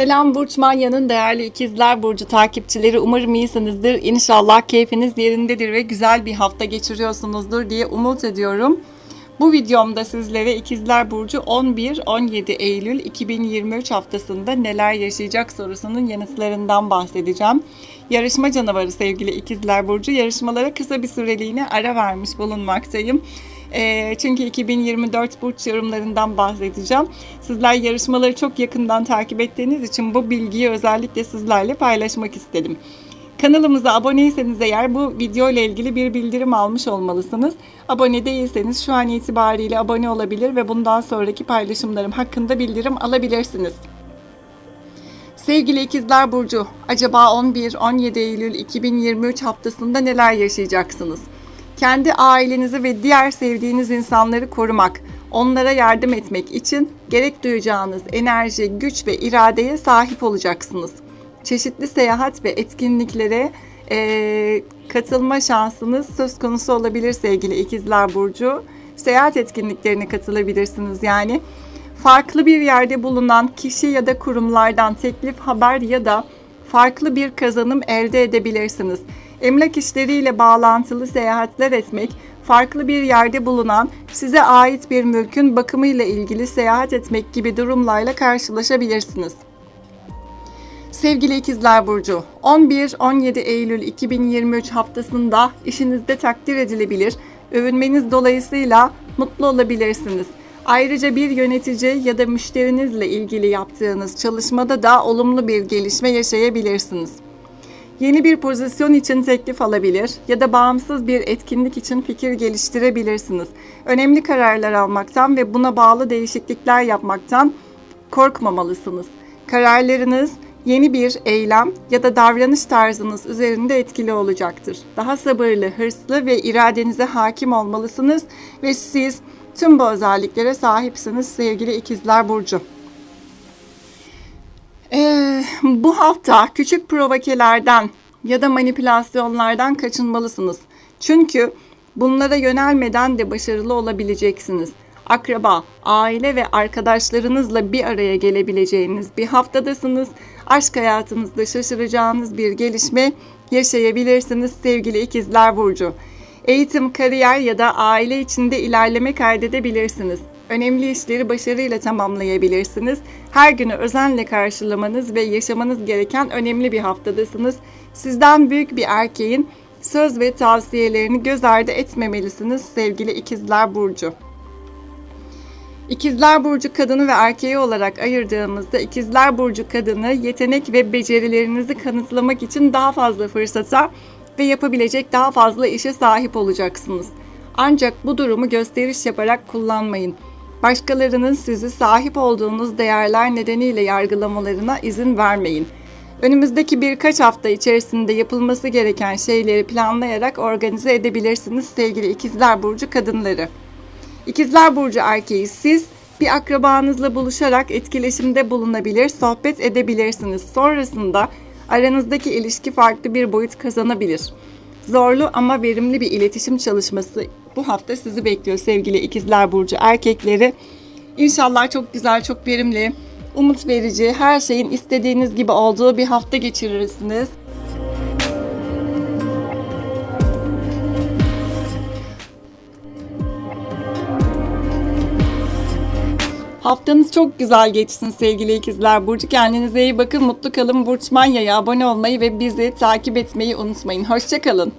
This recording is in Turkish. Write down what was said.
Selam Burç Manya'nın değerli ikizler Burcu takipçileri. Umarım iyisinizdir. İnşallah keyfiniz yerindedir ve güzel bir hafta geçiriyorsunuzdur diye umut ediyorum. Bu videomda sizlere ikizler Burcu 11-17 Eylül 2023 haftasında neler yaşayacak sorusunun yanıtlarından bahsedeceğim. Yarışma canavarı sevgili ikizler Burcu yarışmalara kısa bir süreliğine ara vermiş bulunmaktayım. E, çünkü 2024 burç yorumlarından bahsedeceğim. Sizler yarışmaları çok yakından takip ettiğiniz için bu bilgiyi özellikle sizlerle paylaşmak istedim. Kanalımıza aboneyseniz eğer bu video ile ilgili bir bildirim almış olmalısınız. Abone değilseniz şu an itibariyle abone olabilir ve bundan sonraki paylaşımlarım hakkında bildirim alabilirsiniz. Sevgili İkizler Burcu, acaba 11-17 Eylül 2023 haftasında neler yaşayacaksınız? Kendi ailenizi ve diğer sevdiğiniz insanları korumak, onlara yardım etmek için gerek duyacağınız enerji, güç ve iradeye sahip olacaksınız. Çeşitli seyahat ve etkinliklere eee, katılma şansınız söz konusu olabilir sevgili İkizler Burcu. Seyahat etkinliklerine katılabilirsiniz yani. Farklı bir yerde bulunan kişi ya da kurumlardan teklif, haber ya da farklı bir kazanım elde edebilirsiniz. Emlak işleriyle bağlantılı seyahatler etmek, farklı bir yerde bulunan size ait bir mülkün bakımıyla ilgili seyahat etmek gibi durumlarla karşılaşabilirsiniz. Sevgili İkizler Burcu, 11-17 Eylül 2023 haftasında işinizde takdir edilebilir, övünmeniz dolayısıyla mutlu olabilirsiniz. Ayrıca bir yönetici ya da müşterinizle ilgili yaptığınız çalışmada da olumlu bir gelişme yaşayabilirsiniz. Yeni bir pozisyon için teklif alabilir ya da bağımsız bir etkinlik için fikir geliştirebilirsiniz. Önemli kararlar almaktan ve buna bağlı değişiklikler yapmaktan korkmamalısınız. Kararlarınız yeni bir eylem ya da davranış tarzınız üzerinde etkili olacaktır. Daha sabırlı, hırslı ve iradenize hakim olmalısınız ve siz tüm bu özelliklere sahipsiniz sevgili ikizler burcu. Ee, bu hafta küçük provokelerden ya da manipülasyonlardan kaçınmalısınız. Çünkü bunlara yönelmeden de başarılı olabileceksiniz. Akraba, aile ve arkadaşlarınızla bir araya gelebileceğiniz bir haftadasınız. Aşk hayatınızda şaşıracağınız bir gelişme yaşayabilirsiniz sevgili ikizler burcu. Eğitim, kariyer ya da aile içinde ilerleme kaydedebilirsiniz. Önemli işleri başarıyla tamamlayabilirsiniz. Her günü özenle karşılamanız ve yaşamanız gereken önemli bir haftadasınız. Sizden büyük bir erkeğin söz ve tavsiyelerini göz ardı etmemelisiniz sevgili ikizler burcu. İkizler Burcu kadını ve erkeği olarak ayırdığımızda İkizler Burcu kadını yetenek ve becerilerinizi kanıtlamak için daha fazla fırsata ve yapabilecek daha fazla işe sahip olacaksınız. Ancak bu durumu gösteriş yaparak kullanmayın. Başkalarının sizi sahip olduğunuz değerler nedeniyle yargılamalarına izin vermeyin. Önümüzdeki birkaç hafta içerisinde yapılması gereken şeyleri planlayarak organize edebilirsiniz sevgili İkizler Burcu kadınları. İkizler Burcu erkeği siz bir akrabanızla buluşarak etkileşimde bulunabilir, sohbet edebilirsiniz. Sonrasında aranızdaki ilişki farklı bir boyut kazanabilir. Zorlu ama verimli bir iletişim çalışması bu hafta sizi bekliyor sevgili İkizler Burcu erkekleri. İnşallah çok güzel, çok verimli, umut verici, her şeyin istediğiniz gibi olduğu bir hafta geçirirsiniz. Haftanız çok güzel geçsin sevgili ikizler. Burcu kendinize iyi bakın. Mutlu kalın. Burç Manya'ya abone olmayı ve bizi takip etmeyi unutmayın. Hoşçakalın.